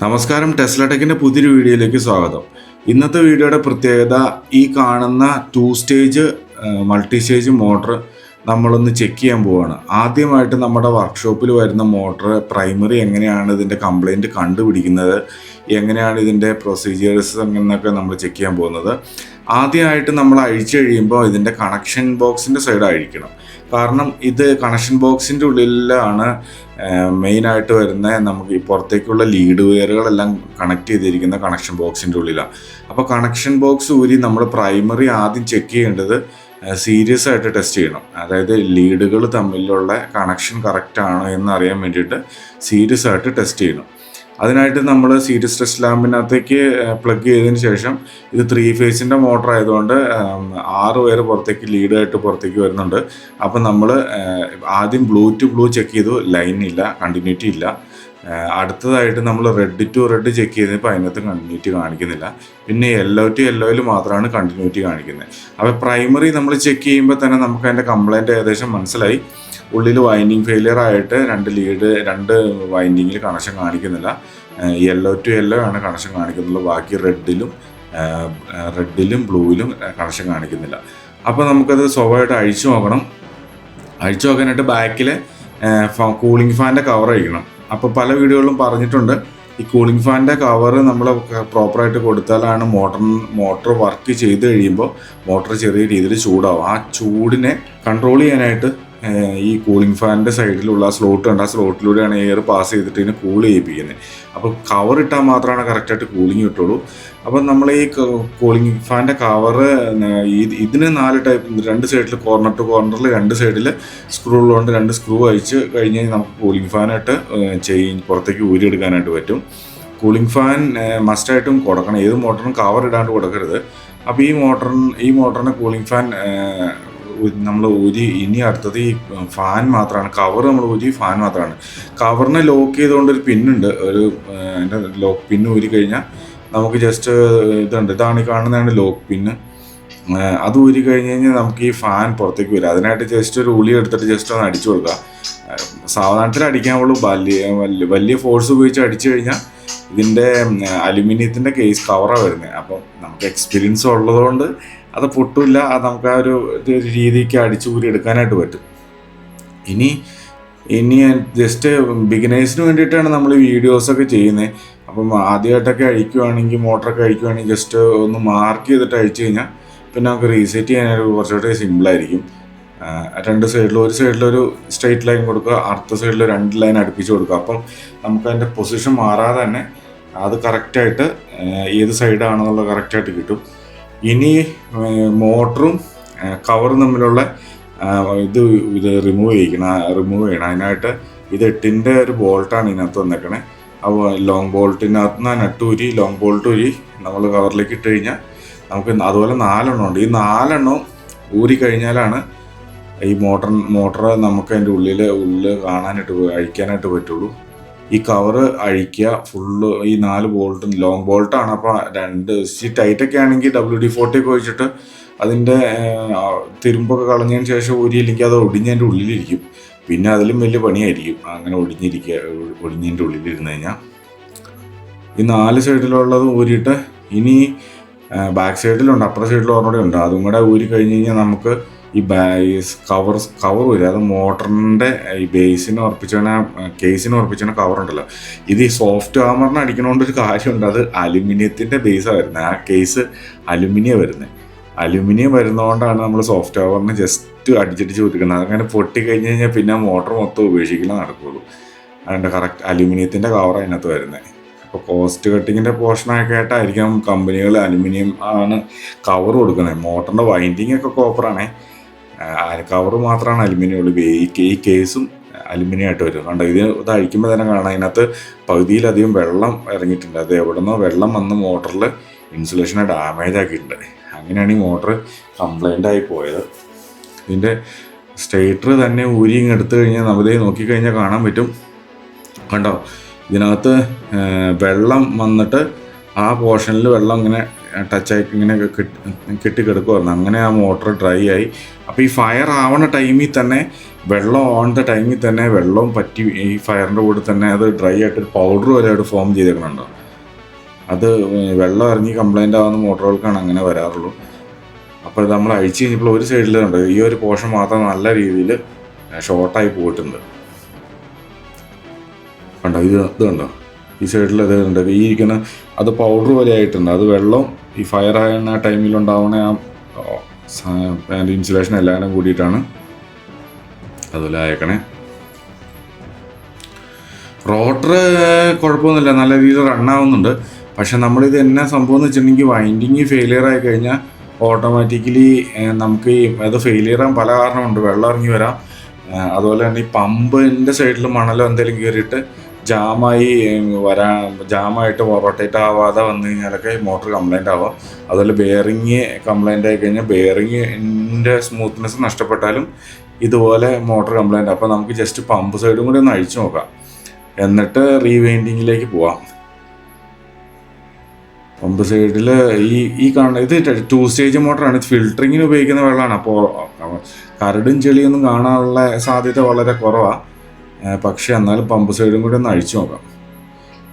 നമസ്കാരം ടെസ്ല ടെക്കിന്റെ പുതിയൊരു വീഡിയോയിലേക്ക് സ്വാഗതം. ഇന്നത്തെ വീഡിയോയുടെ പ്രത്യേകത ഈ കാണുന്ന two stage multi stage motor നമ്മളൊന്ന് ചെക്ക് ചെയ്യാൻ പോവാണ്. ആദ്യമായിട്ട് നമ്മുടെ വർക്ക്ഷോപ്പിൽ വരുന്ന മോട്ടർ പ്രൈമറി എങ്ങനെയാണ് ഇതിന്റെ കംപ്ലൈന്റ് കണ്ടുപിടിക്കുന്നത് എങ്ങനെയാണ് ഇതിന്റെ പ്രൊസീജിയേഴ്സ് എന്നൊക്കെ നമ്മൾ ചെക്ക് ചെയ്യാൻ പോകുന്നത്. ആദ്യമായിട്ട് നമ്മൾ അഴിച്ചു കഴിയുമ്പോൾ ഇതിന്റെ കണക്ഷൻ ബോക്സിന്റെ സൈഡ് അഴിക്കണം കാരണം ഇത് കണക്ഷൻ ബോക്സിന്റെ ഉള്ളിലാണ് മെയിനായിട്ട് വരുന്ന നമുക്ക് ഈ പുറത്തേക്കുള്ള ലീഡ് വെയറുകളെല്ലാം കണക്ട് ചെയ്തിരിക്കുന്ന കണക്ഷൻ ബോക്സിന്റെ ഉള്ളിലാണ് അപ്പോൾ കണക്ഷൻ ബോക്സ് ഊരി നമ്മൾ പ്രൈമറി ആദ്യം ചെക്ക് ചെയ്യേണ്ടത് സീരിയസ് ആയിട്ട് ടെസ്റ്റ് ചെയ്യണം. അതായത് ലീഡുകൾ തമ്മിലുള്ള കണക്ഷൻ കറക്റ്റ് ആണോ എന്ന് അറിയാൻ വേണ്ടിയിട്ട് സീരിയസ് ആയിട്ട് ടെസ്റ്റ് ചെയ്യണം. അതിനായിട്ട് നമ്മൾ സീരിയസ് ടെസ്റ്റ് ലാമ്പിനകത്തേക്ക് പ്ലഗ് ചെയ്തതിന് ശേഷം ഇത് ത്രീ ഫേസിന്റെ മോട്ടർ ആയതുകൊണ്ട് ആറ് പേര് പുറത്തേക്ക് ലീഡായിട്ട് പുറത്തേക്ക് വരുന്നുണ്ട്. അപ്പം നമ്മൾ ആദ്യം ബ്ലൂ ടു ബ്ലൂ ചെക്ക് ചെയ്തു. ലൈൻ ഇല്ല കണ്ടിന്യൂറ്റി ഇല്ല. അടുത്തതായിട്ട് നമ്മൾ റെഡ് ടു റെഡ് ചെക്ക് ചെയ്തപ്പോൾ അതിനകത്ത് കണ്ടിന്യൂറ്റി കാണിക്കുന്നില്ല. പിന്നെ യെല്ലോ ടു യെല്ലോയിൽ മാത്രമാണ് കണ്ടിന്യൂറ്റി കാണിക്കുന്നത് അപ്പോൾ പ്രൈമറി നമ്മൾ ചെക്ക് ചെയ്യുമ്പോൾ തന്നെ നമുക്ക് അതിന്റെ കംപ്ലൈന്റ് ഏകദേശം മനസ്സിലായി. ഉള്ളിൽ വൈൻഡിങ് ഫെയിലിയർ ആയിട്ട് രണ്ട് ലീഡ് രണ്ട് വൈൻഡിങ്ങിൽ കണക്ഷൻ കാണിക്കുന്നില്ല. യെല്ലോ ടു യെല്ലോ ആണ് കണക്ഷൻ കാണിക്കുന്നുള്ളൂ ബാക്കി റെഡിലും റെഡിലും ബ്ലൂവിലും കണക്ഷൻ കാണിക്കുന്നില്ല. അപ്പോൾ നമുക്കത് സ്വാഭാവികമായിട്ട് അഴിച്ചു നോക്കണം. അഴിച്ചു നോക്കാനായിട്ട് ബാക്കിൽ കൂളിംഗ് ഫാന്റെ കവർ അഴിക്കണം. അപ്പോൾ പല വീഡിയോകളിലും പറഞ്ഞിട്ടുണ്ട് ഈ കൂളിംഗ് ഫാന്റെ കവർ നമ്മൾ പ്രോപ്പറായിട്ട് കൊടുത്താലാണ് മോട്ടർ മോട്ടർ വർക്ക് ചെയ്ത് കഴിയുമ്പോൾ മോട്ടർ ചെറിയ രീതിയിൽ ചൂടാവും. ആ ചൂടിനെ കൺട്രോൾ ചെയ്യാനായിട്ട് ഈ കൂളിംഗ് ഫാനിന്റെ സൈഡിലുള്ള ആ സ്ലോട്ട് ഉണ്ട് ആ സ്ലോട്ടിലൂടെയാണ് എയർ പാസ് ചെയ്തിട്ട് ഇതിനെ കൂൾ ചെയ്യിപ്പിക്കുന്നത് അപ്പോൾ കവർ ഇട്ടാൽ മാത്രമാണ് കറക്റ്റായിട്ട് കൂളിംഗ് കിട്ടുള്ളൂ. അപ്പം നമ്മൾ ഈ കൂളിംഗ് ഫാനിന്റെ കവർ ഇതിന് നാല് ടൈപ്പ് രണ്ട് സൈഡിൽ കോർണർ ടു കോർണറിൽ രണ്ട് സൈഡിൽ സ്ക്രൂ ഉള്ളതുകൊണ്ട് രണ്ട് സ്ക്രൂ അഴിച്ച് കഴിഞ്ഞ് കഴിഞ്ഞാൽ നമുക്ക് കൂളിംഗ് ഫാനായിട്ട് ചെയ് പുറത്തേക്ക് ഊരിയെടുക്കാനായിട്ട് പറ്റും. കൂളിംഗ് ഫാൻ മസ്റ്റായിട്ടും കൊടുക്കണം. ഏത് മോട്ടറിനും കവർ ഇടാണ്ട് കൊടുക്കരുത്. അപ്പോൾ ഈ മോട്ടറിന് ഈ മോട്ടറിന് കൂളിംഗ് ഫാൻ നമ്മൾ ഊരി ഇനി അടുത്തത് ഈ ഫാൻ മാത്രമാണ് കവർ നമ്മൾ ഊരി ഫാൻ മാത്രമാണ് കവറിനെ ലോക്ക് ചെയ്തുകൊണ്ട് ഒരു പിന്നുണ്ട് ഒരു അതിന്റെ ലോക്ക് പിൻ ഊരി കഴിഞ്ഞാൽ നമുക്ക് ജസ്റ്റ് ഇതുണ്ട്. ഇതാണ് ഈ കാണുന്നതാണ് ലോക്ക് പിന്ന് അത് ഊരി കഴിഞ്ഞ് കഴിഞ്ഞാൽ നമുക്ക് ഈ ഫാൻ പുറത്തേക്ക് വരും. അതിനായിട്ട് ജസ്റ്റ് ഒരു ഉളി എടുത്തിട്ട് ജസ്റ്റ് ഒന്ന് അടിച്ചു കൊടുക്കുക സാവധാനത്തിൽ അടിക്കാവുള്ളൂ വലിയ വലിയ വലിയ ഫോഴ്സ് ഉപയോഗിച്ച് അടിച്ചു കഴിഞ്ഞാൽ ഇതിന്റെ അലുമിനിയത്തിന്റെ കേസ് കവറാണ് വരുന്നത് അപ്പം നമുക്ക് എക്സ്പീരിയൻസ് ഉള്ളതുകൊണ്ട് അത് പൊട്ടില്ല അത് നമുക്ക് ആ ഒരു രീതിക്ക് അടിച്ചു കൂടി എടുക്കാനായിട്ട് പറ്റും. ഇനി ഇനി ജസ്റ്റ് ബിഗിനേഴ്സിന് വേണ്ടിയിട്ടാണ് നമ്മൾ വീഡിയോസൊക്കെ ചെയ്യുന്നത് അപ്പം ആദ്യമായിട്ടൊക്കെ അഴിക്കുവാണെങ്കിൽ മോട്ടറൊക്കെ അഴിക്കുവാണെങ്കിൽ ജസ്റ്റ് ഒന്ന് മാർക്ക് ചെയ്തിട്ട് അഴിച്ചു കഴിഞ്ഞാൽ പിന്നെ നമുക്ക് റീസെറ്റ് ചെയ്യാനായിട്ട് കുറച്ചുകൂടെ സിമ്പിളായിരിക്കും രണ്ട് സൈഡിലും ഒരു സൈഡിലൊരു സ്ട്രെയിറ്റ് ലൈൻ കൊടുക്കുക അടുത്ത സൈഡിൽ രണ്ട് ലൈൻ അടുപ്പിച്ച് കൊടുക്കുക. അപ്പം നമുക്ക് അതിന്റെ പൊസിഷൻ മാറാതെ തന്നെ അത് കറക്റ്റായിട്ട് ഏത് സൈഡാണെന്നുള്ളത് കറക്റ്റായിട്ട് കിട്ടും. ഇനി മോട്ടറും കവറും തമ്മിലുള്ള ഇത് ഇത് റിമൂവ് ചെയ്യിക്കണം. റിമൂവ് ചെയ്യണം. അതിനായിട്ട് ഇത് എട്ടിന്റെ ഒരു ബോൾട്ടാണ് ഇതിനകത്ത് വന്നേക്കണേ. അപ്പോൾ ലോങ് ബോൾട്ടിനകത്ത് നിന്ന് നട്ട് ഊരി ലോങ് ബോൾട്ട് ഊരി നമ്മൾ കവറിലേക്ക് ഇട്ട് കഴിഞ്ഞാൽ നമുക്ക് അതുപോലെ നാലെണ്ണം ഉണ്ട്. ഈ നാലെണ്ണം ഊരി കഴിഞ്ഞാലാണ് ഈ മോട്ടർ മോട്ടർ നമുക്ക് അതിന്റെ ഉള്ളിൽ ഉള്ളിൽ കാണാനായിട്ട് അഴിക്കാനായിട്ട് പറ്റുള്ളൂ. ഈ കവറ് അഴിക്കുക ഫുള്ള് ഈ നാല് ബോൾട്ടും ലോങ് ബോൾട്ടാണ് അപ്പോൾ രണ്ട് സി ടൈറ്റൊക്കെ ആണെങ്കിൽ ഡബ്ല്യു ഡി ഫോർട്ടി ഒക്കെ വെച്ചിട്ട് അതിന്റെ തിരുമ്പൊക്കെ കളഞ്ഞതിന് ശേഷം ഊരിയില്ലെങ്കിൽ അത് ഒടിഞ്ഞതിന്റെ ഉള്ളിലിരിക്കും. പിന്നെ അതിലും വലിയ പണിയായിരിക്കും. അങ്ങനെ ഒടിഞ്ഞിരിക്കുക ഒടിഞ്ഞതിന്റെ ഉള്ളിലിരുന്ന് കഴിഞ്ഞാൽ. ഈ നാല് സൈഡിലുള്ളത് ഊരിയിട്ട് ഇനി ബാക്ക് സൈഡിലുണ്ട് അപ്പുറ സൈഡിൽ ഒരെണ്ണം ഉണ്ട്. അതും കൂടെ ഊരി കഴിഞ്ഞ് കഴിഞ്ഞാൽ നമുക്ക് ഈ കവർ കവർ വരും. അത് മോട്ടറിന്റെ ഈ ബേസിന് ഉറപ്പിച്ചാണ് കേസിന് ഉറപ്പിച്ചാണ് കവർ ഉണ്ടല്ലോ. ഇത് ഈ സോഫ്റ്റ് ആമറിന് അടിക്കണോണ്ട് ഒരു കാര്യമുണ്ട്. അത് അലുമിനിയത്തിന്റെ ബേസാണ് വരുന്നത്. ആ കേസ് അലുമിനിയം വരുന്നത്. അലുമിനിയം വരുന്നതുകൊണ്ടാണ് നമ്മൾ സോഫ്റ്റ് ആവറിന് ജസ്റ്റ് അടിച്ചടിച്ച് കൊടുക്കുന്നത് അങ്ങനെ പൊട്ടി കഴിഞ്ഞ് കഴിഞ്ഞാൽ പിന്നെ മോട്ടർ മൊത്തം ഉപേക്ഷിക്കലേ നടക്കുകയുള്ളൂ അതുകൊണ്ട് കറക്റ്റ് അലുമിനിയത്തിന്റെ കവർ അതിനകത്ത് വരുന്നത് അപ്പോൾ കോസ്റ്റ് കട്ടിങ്ങിന്റെ പോർഷനൊക്കെ ആയിട്ടായിരിക്കും കമ്പനികൾ അലുമിനിയം ആണ് കവർ കൊടുക്കുന്നത്. മോട്ടറിന്റെ വൈൻഡിങ് ഒക്കെ കോപ്പറാണേ കവർ മാത്രമാണ് അലുമിനിയം ഉള്ളൂ. ഈ കേസും അലുമിനിയം ആയിട്ട് വരും. കണ്ടോ? ഇത് ഇത് അഴിക്കുമ്പോൾ തന്നെ കാണാം. അതിനകത്ത് പകുതിയിലധികം വെള്ളം ഇറങ്ങിയിട്ടുണ്ട്. അത് എവിടെന്നോ വെള്ളം വന്ന് മോട്ടറിൽ ഇൻസുലേഷനെ ഡാമേജ് ആക്കിയിട്ടുണ്ട്. അങ്ങനെയാണ് ഈ മോട്ടർ കംപ്ലൈന്റ് ആയി പോയത്. ഇതിന്റെ സ്റ്റേറ്റർ തന്നെ ഊരി ഇങ്ങ് എടുത്തു കഴിഞ്ഞാൽ നമ്മൾ നോക്കിക്കഴിഞ്ഞാൽ കാണാൻ പറ്റും. കണ്ടോ? ഇതിനകത്ത് വെള്ളം വന്നിട്ട് ആ പോർഷനിൽ വെള്ളം ഇങ്ങനെ ടച്ചായി ഇങ്ങനെ കിട്ടി കെട്ടിക്കിടക്കുമായിരുന്നു അങ്ങനെ ആ മോട്ടർ ഡ്രൈ ആയി. അപ്പോൾ ഈ ഫയർ ആവണ ടൈമിൽ തന്നെ വെള്ളം ഓൺ ടൈമിൽ തന്നെ വെള്ളവും പറ്റി ഈ ഫയറിന്റെ കൂടെ തന്നെ അത് ഡ്രൈ ആയിട്ട് പൗഡർ വരെ അവിടെ ഫോം ചെയ്തേക്കണുണ്ടോ? അത് വെള്ളം ഇറങ്ങി കംപ്ലൈന്റ് ആവുന്ന മോട്ടറുകൾക്കാണ് അങ്ങനെ വരാറുള്ളൂ. അപ്പോൾ നമ്മൾ അഴിച്ചു കഴിഞ്ഞപ്പോൾ ഒരു സൈഡിൽ ഉണ്ട് ഈ ഒരു പോർഷൻ മാത്രം നല്ല രീതിയിൽ ഷോർട്ടായി പോയിട്ടുണ്ട്. കണ്ടോ ഇത് ഇത് കണ്ടോ? ഈ സൈഡിൽ അത് ഉണ്ട്. ഈ ഇരിക്കുന്ന അത് പൗഡർ പോലെ ആയിട്ടുണ്ട്. അത് വെള്ളം ഈ ഫയർ ആകുന്ന ടൈമിലുണ്ടാവുന്ന ആ അതിന്റെ ഇൻസുലേഷൻ എല്ലാവരും കൂടിയിട്ടാണ് അതുപോലെ അയക്കണേ റോട്ടർ കുഴപ്പമൊന്നുമില്ല. നല്ല രീതിയിൽ റണ്ണാവുന്നുണ്ട് പക്ഷെ നമ്മളിത് എന്നാ സംഭവം എന്ന് വെച്ചിട്ടുണ്ടെങ്കിൽ വൈൻഡിങ് ഫെയിലിയർ ആയി കഴിഞ്ഞാൽ ഓട്ടോമാറ്റിക്കലി നമുക്ക് ഈ അത് ഫെയിലിയർ ആകാൻ പല കാരണമുണ്ട്. വെള്ളം ഇറങ്ങി വരാം. അതുപോലെ തന്നെ ഈ പമ്പിന്റെ സൈഡിൽ മണലോ എന്തെങ്കിലും കയറിയിട്ട് ജാമായി വരാ ജാമായിട്ട് റൊട്ടേറ്റ് ആവാതെ വന്നു കഴിഞ്ഞാലൊക്കെ മോട്ടർ കംപ്ലൈന്റ് ആവാം. അതുപോലെ ബെയറിങ് കംപ്ലൈന്റ് ആയി കഴിഞ്ഞാൽ ബെയറിങ്ങിന്റെ സ്മൂത്ത്നെസ് നഷ്ടപ്പെട്ടാലും ഇതുപോലെ മോട്ടർ കംപ്ലൈന്റ് അപ്പോൾ നമുക്ക് ജസ്റ്റ് പമ്പ് സൈഡും കൂടി ഒന്ന് അഴിച്ചു നോക്കാം. എന്നിട്ട് റീവൈൻഡിങ്ങിലേക്ക് പോവാം. പമ്പ് സൈഡിൽ ഈ ഈ കാണുന്ന ഇത് ടു സ്റ്റേജ് മോട്ടറാണ് ഇത് ഫിൽറ്ററിങ്ങിന് ഉപയോഗിക്കുന്ന വെള്ളമാണ്. അപ്പോൾ കരടും ചെളിയൊന്നും കാണാനുള്ള സാധ്യത വളരെ കുറവാണ് പക്ഷേ എന്നാലും പമ്പ് സൈഡും കൂടി ഒന്ന് അഴിച്ചു നോക്കാം.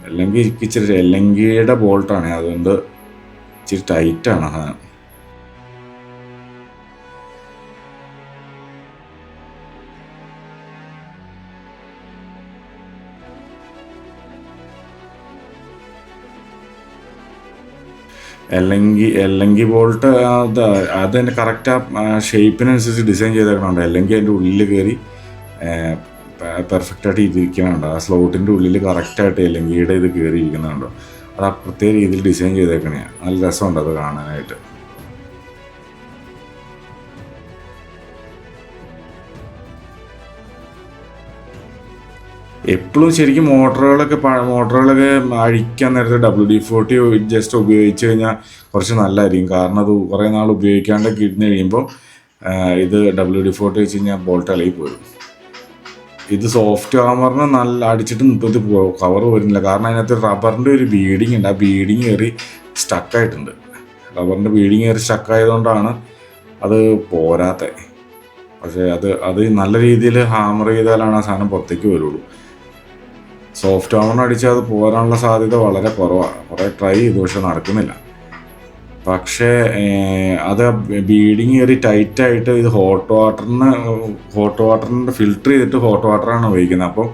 അല്ലെങ്കിൽ എനിക്ക് ഇച്ചിരി എല്ലങ്കിയുടെ ബോൾട്ടാണ്. അതുകൊണ്ട് ഇച്ചിരി ടൈറ്റാണ് സാധനം. അല്ലെങ്കിൽ എല്ലെങ്കിൽ ബോൾട്ട് അത് അതിന്റെ കറക്റ്റ് ആ ഷേപ്പിനനുസരിച്ച് ഡിസൈൻ ചെയ്തേക്കണുണ്ട്. അല്ലെങ്കിൽ അതിന്റെ ഉള്ളിൽ കയറി പെർഫെക്റ്റ് ആയിട്ട് ഇരിക്കണുണ്ട് ആ സ്ലോട്ടിന്റെ ഉള്ളിൽ കറക്റ്റായിട്ട് എല്ലെങ്കിയുടെ ഇത് കയറി ഇരിക്കുന്നുണ്ടോ അത് ആ പ്രത്യേക രീതിയിൽ ഡിസൈൻ ചെയ്തേക്കണേ. നല്ല രസമുണ്ട് അത് കാണാനായിട്ട്. എപ്പോഴും ശരിക്കും മോട്ടറുകളൊക്കെ മോട്ടറുകളൊക്കെ അഴിക്കാൻ നേരത്തെ ഡബ്ല്യു ഡി ഫോർട്ടി ജസ്റ്റ് ഉപയോഗിച്ച് കഴിഞ്ഞാൽ കുറച്ച് നല്ലതായിരിക്കും. കാരണം അത് കുറേ നാൾ ഉപയോഗിക്കാണ്ടൊക്കെ ഇരുന്ന് കഴിയുമ്പോൾ ഇത് ഡബ്ല്യു ഡി ഫോർട്ടി വെച്ച് കഴിഞ്ഞാൽ ബോൾട്ട് ഇളകി പോരും ഇത് സോഫ്റ്റ് ആമറിന് നല്ല അടിച്ചിട്ട് ഇപ്പോൾ ഇത് കവർ വരുന്നില്ല. കാരണം അതിനകത്ത് റബ്ബറിന്റെ ഒരു ബീഡിങ് ഉണ്ട്. ആ ബീഡിങ് കയറി സ്റ്റക്കായിട്ടുണ്ട് റബ്ബറിന്റെ ബീഡിങ് കയറി സ്റ്റക്കായതുകൊണ്ടാണ് അത് പോരാത്ത. പക്ഷേ അത് അത് നല്ല രീതിയിൽ ഹാമർ ചെയ്താലാണ് ആ സാധനം പുറത്തേക്ക് വരുള്ളൂ. സോഫ്റ്റ് ആമറിന് അടിച്ചാൽ അത് പോരാനുള്ള സാധ്യത വളരെ കുറവാണ് കുറേ ട്രൈ ചെയ്തു പക്ഷെ നടക്കുന്നില്ല. പക്ഷേ അത് ബീഡിങ് കയറി ടൈറ്റ് ആയിട്ട് ഇത് ഹോട്ട് വാട്ടറിന് ഹോട്ട് വാട്ടറിന്റെ ഫിൽറ്റർ ചെയ്തിട്ട് ഹോട്ട് വാട്ടറാണ് ഉപയോഗിക്കുന്നത്. അപ്പോൾ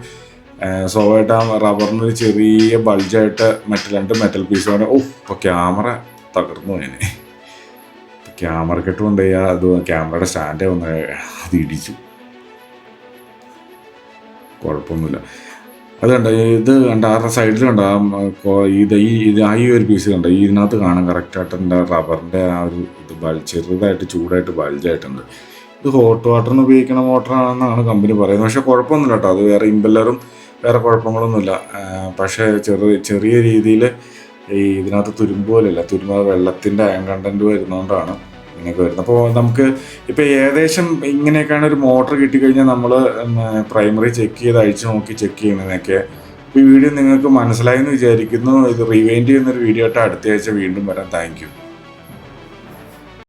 സ്വാഭാവികമായിട്ട് ആ റബ്ബറിന് ഒരു ചെറിയ ബൾജായിട്ട് മറ്റു രണ്ട് മെറ്റൽ പീസ് കൊണ്ട് ഓ ഇപ്പോൾ ക്യാമറ തകർന്നു അതിന് ക്യാമറ കെട്ടുകൊണ്ട് അത് ക്യാമറയുടെ സ്റ്റാൻഡേ ഒന്ന് അത് ഇടിച്ചു. കുഴപ്പമൊന്നുമില്ല. അത് കണ്ട ഇത് കണ്ട ആ സൈഡിൽ കണ്ട ഇത് ഈ ഇത് ആ ഈ ഒരു പീസ് കണ്ട ഇതിനകത്ത് കാണാൻ കറക്റ്റായിട്ട് എന്റെ റബ്ബറിന്റെ ആ ഒരു ഇത് ബൾ ചെറുതായിട്ട് ചൂടായിട്ട് ബൾജായിട്ടുണ്ട് ഇത് ഹോട്ട് വാട്ടറിന് ഉപയോഗിക്കുന്ന മോട്ടറാണെന്നാണ് കമ്പനി പറയുന്നത്. പക്ഷേ കുഴപ്പമൊന്നുമില്ല കേട്ടോ അത് വേറെ ഇമ്പല്ലറും വേറെ കുഴപ്പങ്ങളൊന്നുമില്ല. പക്ഷേ ചെറിയ ചെറിയ രീതിയിൽ ഈ ഇതിനകത്ത് തുരുമ്പ് പോലെയല്ല തുരുമ്പ് വെള്ളത്തിന്റെ അയൺ കണ്ടന്റ് വരുന്നതുകൊണ്ടാണ് ഇങ്ങനെയൊക്കെ വരുന്നത് അപ്പോൾ നമുക്ക് ഇപ്പോൾ ഏകദേശം ഇങ്ങനെയൊക്കെയാണ് ഒരു മോട്ടർ കിട്ടിക്കഴിഞ്ഞാൽ നമ്മൾ പ്രൈമറി ചെക്ക് ചെയ്ത് അഴിച്ച് നോക്കി ചെക്ക് ചെയ്യുന്നതൊക്കെ ഈ വീഡിയോ നിങ്ങൾക്ക് മനസ്സിലായെന്ന് വിചാരിക്കുന്നു. ഇത് റിവൈൻഡ് ചെയ്യുന്നൊരു വീഡിയോ ആയിട്ട് അടുത്ത ആഴ്ച വീണ്ടും വരാം. താങ്ക്